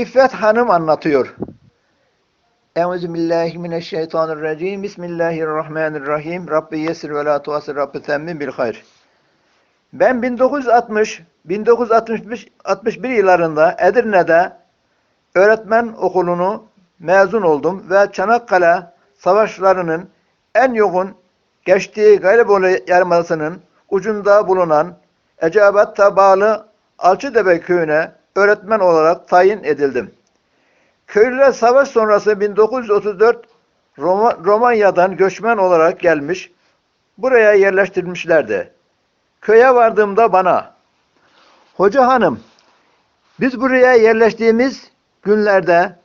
İffet Hanım anlatıyor. Euzubillahimineşşeytanirracim. Bismillahirrahmanirrahim. Rabbi yesir ve la tuasir Rabbi temmin bil hayr. Ben 1960 1961 61 yıllarında Edirne'de öğretmen okulunu mezun oldum ve Çanakkale savaşlarının en yoğun geçtiği Gayribolu Yarımadası'nın ucunda bulunan Eceabat'ta bağlı Alçıdebe köyüne öğretmen olarak tayin edildim. Köylüler savaş sonrası 1934 Roma, Romanya'dan göçmen olarak gelmiş, buraya yerleştirilmişlerdi. Köye vardığımda bana, Hoca hanım, biz buraya yerleştiğimiz günlerde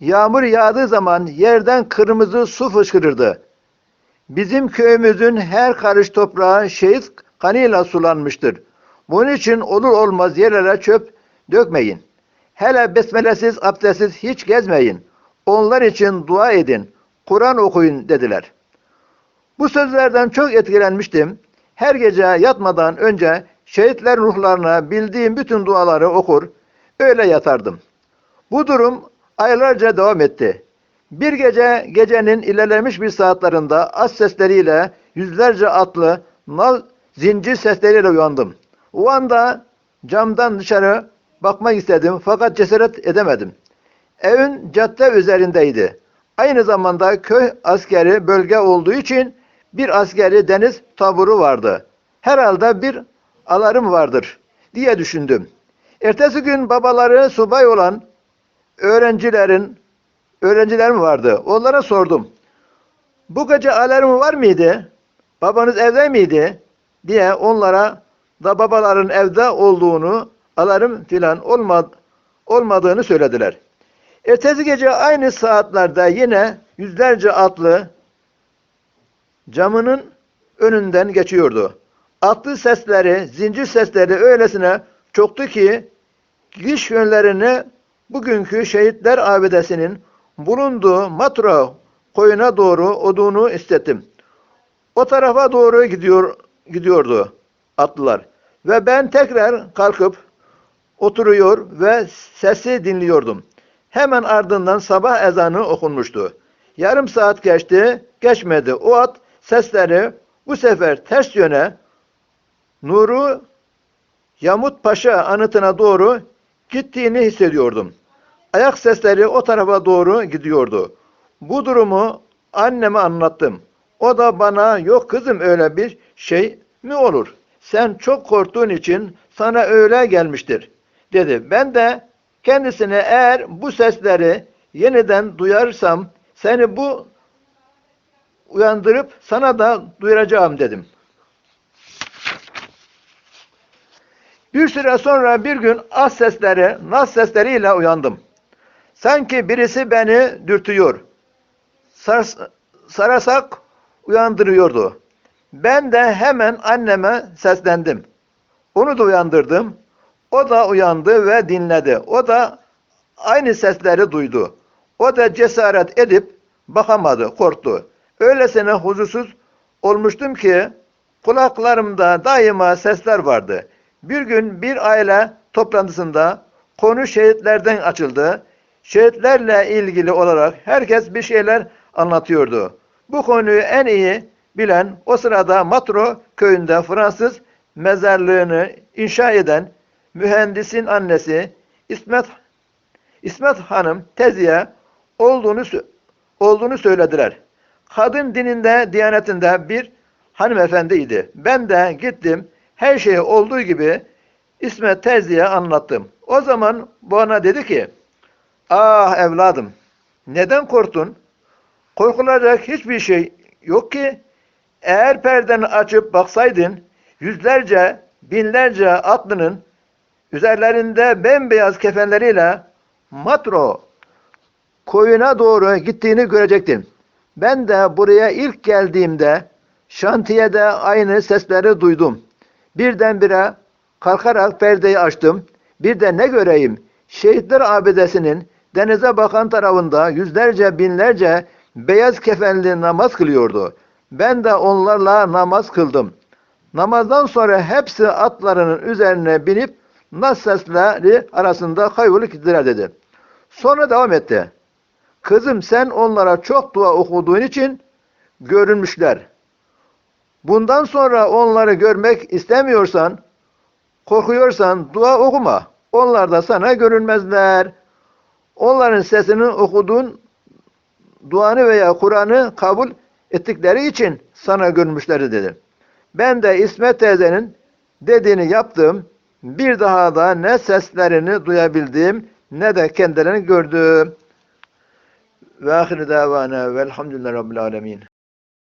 yağmur yağdığı zaman yerden kırmızı su fışkırırdı. Bizim köyümüzün her karış toprağı şehit kanıyla sulanmıştır. Bunun için olur olmaz yerlere çöp dökmeyin. Hele besmelesiz, abdestsiz hiç gezmeyin. Onlar için dua edin. Kur'an okuyun dediler. Bu sözlerden çok etkilenmiştim. Her gece yatmadan önce şehitler ruhlarına bildiğim bütün duaları okur, öyle yatardım. Bu durum aylarca devam etti. Bir gece gecenin ilerlemiş bir saatlerinde az sesleriyle yüzlerce atlı nal zincir sesleriyle uyandım. O anda camdan dışarı bakmak istedim fakat cesaret edemedim. Evin cadde üzerindeydi. Aynı zamanda köy askeri bölge olduğu için bir askeri deniz taburu vardı. Herhalde bir alarm vardır diye düşündüm. Ertesi gün babaları subay olan öğrencilerin öğrencilerim vardı. Onlara sordum. Bu gece alarmı var mıydı? Babanız evde miydi? diye onlara da babaların evde olduğunu, alarm filan olmad olmadığını söylediler. Ertesi gece aynı saatlerde yine yüzlerce atlı camının önünden geçiyordu. Atlı sesleri, zincir sesleri öylesine çoktu ki giriş yönlerini bugünkü şehitler abidesinin bulunduğu Matra koyuna doğru olduğunu hissettim. O tarafa doğru gidiyor gidiyordu atlılar. Ve ben tekrar kalkıp oturuyor ve sesi dinliyordum. Hemen ardından sabah ezanı okunmuştu. Yarım saat geçti, geçmedi. O at sesleri bu sefer ters yöne Nuru Yamut Paşa anıtına doğru gittiğini hissediyordum. Ayak sesleri o tarafa doğru gidiyordu. Bu durumu anneme anlattım. O da bana yok kızım öyle bir şey mi olur? Sen çok korktuğun için sana öyle gelmiştir dedi. Ben de kendisine eğer bu sesleri yeniden duyarsam seni bu uyandırıp sana da duyuracağım dedim. Bir süre sonra bir gün az sesleri, naz sesleriyle uyandım. Sanki birisi beni dürtüyor. Sars sarasak uyandırıyordu. Ben de hemen anneme seslendim. Onu da uyandırdım. O da uyandı ve dinledi. O da aynı sesleri duydu. O da cesaret edip bakamadı, korktu. Öylesine huzursuz olmuştum ki kulaklarımda daima sesler vardı. Bir gün bir aile toplantısında konu şehitlerden açıldı. Şehitlerle ilgili olarak herkes bir şeyler anlatıyordu. Bu konuyu en iyi bilen o sırada Matro köyünde Fransız mezarlığını inşa eden mühendisin annesi İsmet İsmet Hanım teziye olduğunu olduğunu söylediler. Kadın dininde, diyanetinde bir hanımefendiydi. Ben de gittim, her şeyi olduğu gibi İsmet Terzi'ye anlattım. O zaman bana dedi ki, ah evladım, neden korktun? Korkulacak hiçbir şey yok ki. Eğer perdeni açıp baksaydın, yüzlerce, binlerce atlının üzerlerinde bembeyaz kefenleriyle matro koyuna doğru gittiğini görecektin. Ben de buraya ilk geldiğimde şantiyede aynı sesleri duydum. Birdenbire kalkarak perdeyi açtım. Bir de ne göreyim? Şehitler abidesinin denize bakan tarafında yüzlerce binlerce beyaz kefenli namaz kılıyordu. Ben de onlarla namaz kıldım. Namazdan sonra hepsi atlarının üzerine binip nas sesleri arasında kaybolup gittiler dedi. Sonra devam etti. Kızım sen onlara çok dua okuduğun için görünmüşler. Bundan sonra onları görmek istemiyorsan, korkuyorsan dua okuma. Onlar da sana görünmezler. Onların sesini okuduğun duanı veya Kur'an'ı kabul ettikleri için sana görmüşler dedi. Ben de İsmet teyzenin dediğini yaptım. Bir daha da ne seslerini duyabildim ne de kendilerini gördüm. Ve ahir davana velhamdülillahi rabbil alemin.